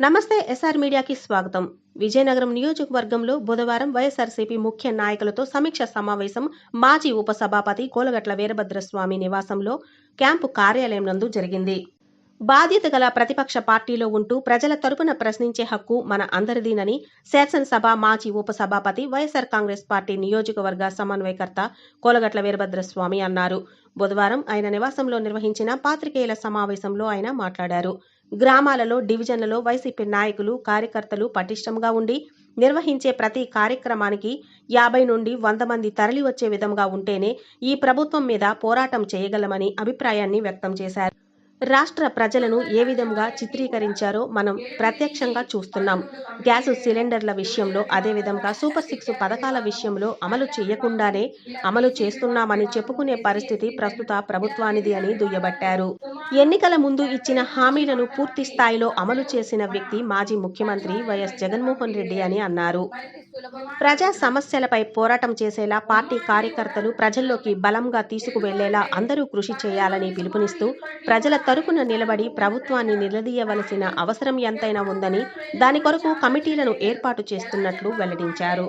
నమస్తే ఎస్ఆర్ మీడియాకి స్వాగతం. విజయనగరం నియోజకవర్గంలో బుధవారం వైఎస్ఆర్సీపీ ముఖ్య నాయకులతో సమీక్ష సమావేశం మాజీ ఉపసభాపతి కోలగట్ల వీరభద్రస్వామి నివాసంలో క్యాంపు కార్యాలయం నందు జరిగింది. బాధ్యత గల ప్రతిపక్ష పార్టీలో ఉంటూ ప్రజల తరపున ప్రశ్నించే హక్కు మన అందరిదీనని శాసనసభ మాజీ ఉపసభాపతి వైఎస్ఆర్ కాంగ్రెస్ పార్టీ నియోజకవర్గ సమన్వయకర్త కోలగట్ల వీరభద్రస్వామి అన్నారు. బుధవారం ఆయన నివాసంలో నిర్వహించిన పాత్రికేయుల సమావేశంలో ఆయన మాట్లాడారు. గ్రామాలలో డివిజన్లలో వైసీపీ నాయకులు కార్యకర్తలు పటిష్టంగా ఉండి నిర్వహించే ప్రతి కార్యక్రమానికి యాభై నుండి వంద మంది తరలి వచ్చే విధంగా ఉంటేనే ఈ ప్రభుత్వం మీద పోరాటం చేయగలమని అభిప్రాయాన్ని వ్యక్తం చేశారు. రాష్ట్ర ప్రజలను ఏ విధంగా చిత్రీకరించారో మనం ప్రత్యక్షంగా చూస్తున్నాం. గ్యాస్ సిలిండర్ల విషయంలో అదే విధంగా సూపర్ సిక్స్ పథకాల విషయంలో అమలు చేయకుండానే అమలు చేస్తున్నామని చెప్పుకునే పరిస్థితి ప్రస్తుత ప్రభుత్వానిది అని దుయ్యబట్టారు. ఎన్నికల ముందు ఇచ్చిన హామీలను పూర్తి స్థాయిలో అమలు చేసిన వ్యక్తి మాజీ ముఖ్యమంత్రి వైఎస్ జగన్మోహన్ రెడ్డి అని అన్నారు. ప్రజా సమస్యలపై పోరాటం చేసేలా పార్టీ కార్యకర్తలు ప్రజల్లోకి బలంగా తీసుకువెళ్ళేలా అందరూ కృషి చేయాలని పిలుపునిస్తూ ప్రజల తరపున నిలబడి ప్రభుత్వాన్ని నిలదీయవలసిన అవసరం ఎంతైనా ఉందని దాని కొరకు కమిటీలను ఏర్పాటు చేస్తున్నట్లు వెల్లడించారు.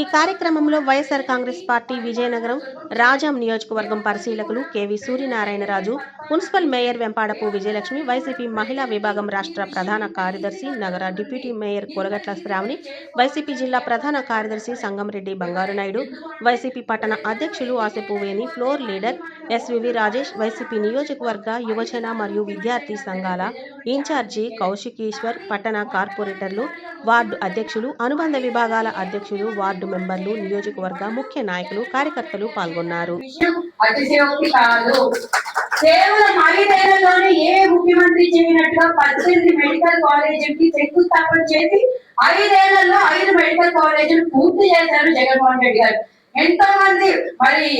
ఈ కార్యక్రమంలో వైఎస్ఆర్ కాంగ్రెస్ పార్టీ విజయనగరం రాజాం నియోజకవర్గం పరిశీలకులు KV Suryanarayanaraju municipal mayor Vempadapu Vijayalakshmi YCP మహిళా విభాగం రాష్ట్ర ప్రధాన కార్యదర్శి నగర deputy mayor Kuragatla Sravani YCP జిల్లా ప్రధాన కార్యదర్శి సంగంరెడ్డి బంగారు నాయుడు వైసీపీ పట్టణ అధ్యక్షులు Asepu floor leader SVV Rajesh YCP నియోజకవర్గ యువజన మరియు విద్యార్థి సంఘాల ఇన్ఛార్జి కౌశికీశ్వర్ పట్టణ కార్పొరేటర్లు వార్డు అధ్యక్షులు అనుబంధ విభాగాల అధ్యక్షులు వార్డు మెంబర్లు నియోజకవర్గ ముఖ్య నాయకులు కార్యకర్తలు పాల్గొన్నారు. కేవలం ఐదేళ్ళలోనే ఏ ముఖ్యమంత్రి చేయనట్టుగా పద్దెనిమిది మెడికల్ కాలేజీకి శంకుస్థాపన చేసి ఐదేళ్ళలో ఐదు మెడికల్ కాలేజీలు పూర్తి చేశారు జగన్మోహన్ రెడ్డి గారు. ఎంతో మంది మరి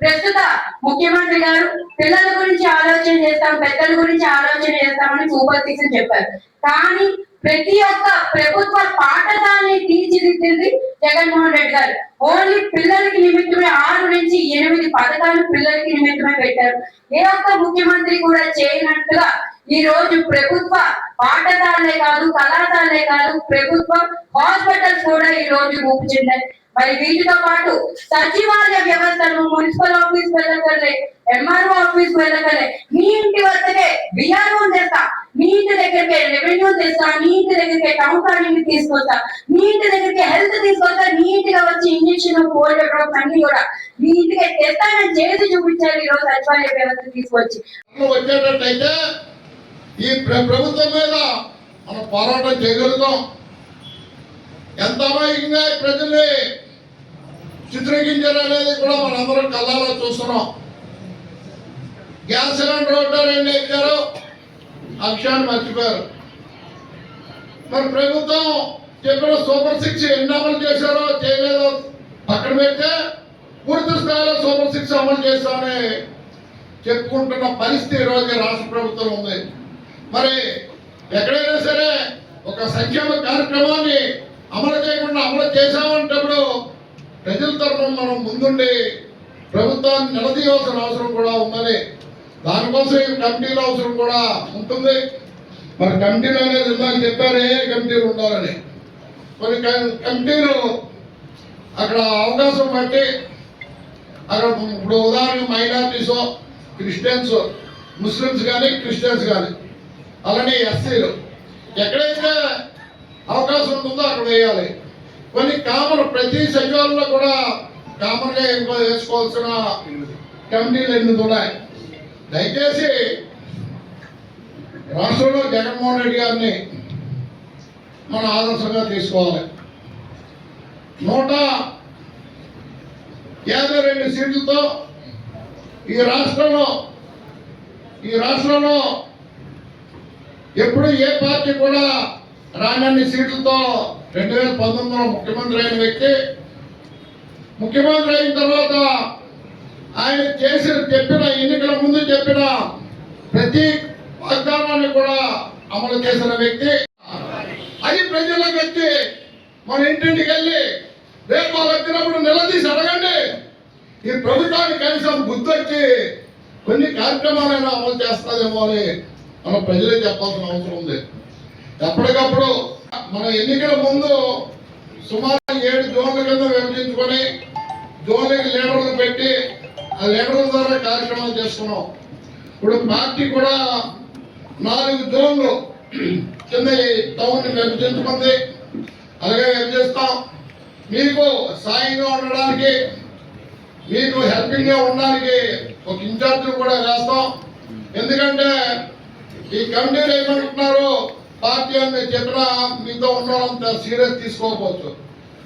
ప్రస్తుత ముఖ్యమంత్రి గారు పిల్లల గురించి ఆలోచన చేస్తాం పెద్దల గురించి ఆలోచన చేస్తామని సూపర్ సిక్స్ చెప్పారు. కానీ ప్రతి ఒక్క ప్రభుత్వ పాఠశాలని తీర్చిదిద్దింది జగన్మోహన్ రెడ్డి గారు. ఓన్లీ పిల్లలకి నిమిత్తమే ఆరు నుంచి ఎనిమిది పథకాలు పిల్లలకి నిమిత్తమే పెట్టారు. ఏ ఒక్క ముఖ్యమంత్రి కూడా చేయనట్టుగా ఈ రోజు ప్రభుత్వ పాఠశాలే కాదు కళాశాలే కాదు ప్రభుత్వ హాస్పిటల్స్ కూడా ఈ రోజు రూపు చెందాయి మరి వీటితో పాటు సచివాలయ వ్యవస్థను మున్సిపల్ ఆఫీస్ వెళ్ళకలే ఎంఆర్ఓ ఆఫీస్ వెళ్ళకలే మీ ఇంటి వద్దకే బిఆర్ఓ మీ ఇంటి దగ్గరికి రెవెన్యూ తెస్తా మీ ఇంటి దగ్గరికి టౌన్ ప్లానింగ్ తీసుకొస్తా. మీ ఇంటి దగ్గరికి హెల్త్ తీసుకొస్తా. నీట్గా వచ్చి ఇంజక్షన్ కోల్డ్ డ్రాప్స్ అన్ని కూడా మీ ఇంటికి తెస్తానని చేసి చూపించారు ఈ రోజు సచివాలయ వ్యవస్థ తీసుకొచ్చి వచ్చేటట్టయితే ఈ ప్రభుత్వం మీద మనం పోరాటం చేయగలుగుతాం. ఎంత అమాయకంగా ప్రజల్ని చిత్రీకరించారు అనేది కూడా మనందరం అందరం కళ్ళాలో చూస్తున్నాం. గ్యాస్ సిలిండర్ ఒకటో రెండు ఎక్కారు. ఆ విషయాన్ని మర్చిపోయారు. మరి ప్రభుత్వం చెప్పిన సూపర్ సిక్స్ ఎన్ని అమలు చేశారో చేయలేదో పక్కన పెడితే పూర్తి స్థాయిలో సూపర్ సిక్స్ అమలు చేస్తామని చెప్పుకుంటున్న పరిస్థితి ఈరోజు రాష్ట్ర ప్రభుత్వం ఉంది. మరి ఎక్కడైనా సరే ఒక సంక్షేమ కార్యక్రమాన్ని అమలు చేయకుండా అమలు చేశామంటప్పుడు ప్రజల తరఫున మనం ముందుండి ప్రభుత్వాన్ని నిలదీయవలసిన అవసరం కూడా ఉందని దానికోసం ఈ కమిటీల అవసరం కూడా ఉంటుంది. మరి కమిటీలు అనేది ఇందాక చెప్పారు ఏ కమిటీలు ఉండాలని. కొన్ని కం- కమిటీలు అక్కడ అవకాశం బట్టి అక్కడ ఇప్పుడు ఉదాహరణ మైనార్టీసో క్రిస్టియన్స్ ముస్లిమ్స్ కానీ క్రిస్టియన్స్ కానీ అలానే ఎస్సీలు. ఎక్కడైతే అవకాశం ఉంటుందో అక్కడ వేయాలి. కొన్ని కామన్ ప్రతి సచివాలయంలో కూడా కామన్గా ఎక్కువ వేసుకోవాల్సిన కమిటీలు ఎనిమిది ఉన్నాయి. దయచేసి రాష్ట్రంలో జగన్మోహన్ రెడ్డి గారిని మన ఆదర్శంగా తీసుకోవాలి. నూట యాభై రెండు సీట్లతో ఈ రాష్ట్రంలో ఈ రాష్ట్రంలో ఎప్పుడు ఏ పార్టీ కూడా రానన్ని సీట్లతో రెండు వేల పంతొమ్మిదిలో ముఖ్యమంత్రి అయిన వ్యక్తి ముఖ్యమంత్రి అయిన తర్వాత ఆయన చేసిన చెప్పిన ఎన్నిక ప్రతి వాగ్దానాన్ని కూడా అమలు చేసిన వ్యక్తి. అది ప్రజలకు వచ్చి మన ఇంటింటికి వెళ్ళి రేపు వచ్చినప్పుడు నిలదీసి అడగండి. ఈ ప్రభుత్వానికి కనీసం గుర్తొచ్చి కొన్ని కార్యక్రమాలైనా అమలు చేస్తుందేమో అని మన ప్రజలే చెప్పాల్సిన అవసరం ఉంది. ఎప్పటికప్పుడు మన ఎన్నికల ముందు సుమారు ఏడు జోన్ల కింద విభజించుకొని జోన్లకి లీడర్లు పెట్టి ఆ లీడర్ల ద్వారా కార్యక్రమాలు చేసుకున్నాం ఇప్పుడు పార్టీ కూడా నాలుగు జోన్లు కింద టౌన్ విభజించుకుంది అలాగే విభజిస్తాం మీకు సాయంగా ఉండడానికి మీకు హెల్పింగ్గా ఉండడానికి ఒక ఇన్ఛార్జ్ కూడా వేస్తాం ఎందుకంటే ఈ కమిటీలు ఏమంటున్నారు పార్టీ అని చెప్పిన చెప్పినా మీతో ఉన్నంత సీరియస్ తీసుకోకపోవచ్చు.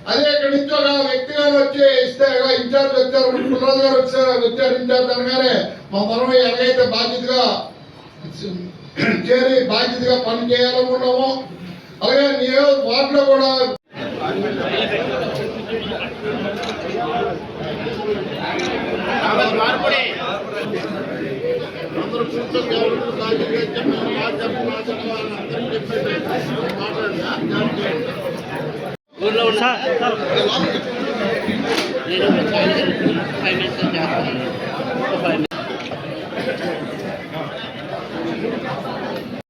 అదే ఇక్కడ నుంచి ఒక వ్యక్తి గారు వచ్చి ఇస్తే ఇన్ఛార్జ్ వచ్చారు కుర్రాజు గారు వచ్చారు వచ్చారు ఇన్ఛార్జ్ అనగానే మా మనం ఎలాగైతే బాధ్యతగా చేరి బాధ్యతగా పని చేయాలనుకున్నాము. అలాగే నేను వార్డులో కూడా అందరూ కూర్చొని ఎవరు చెప్పారు, బాధ్యత అందరూ చెప్పేసి ఊర్లో ఉన్న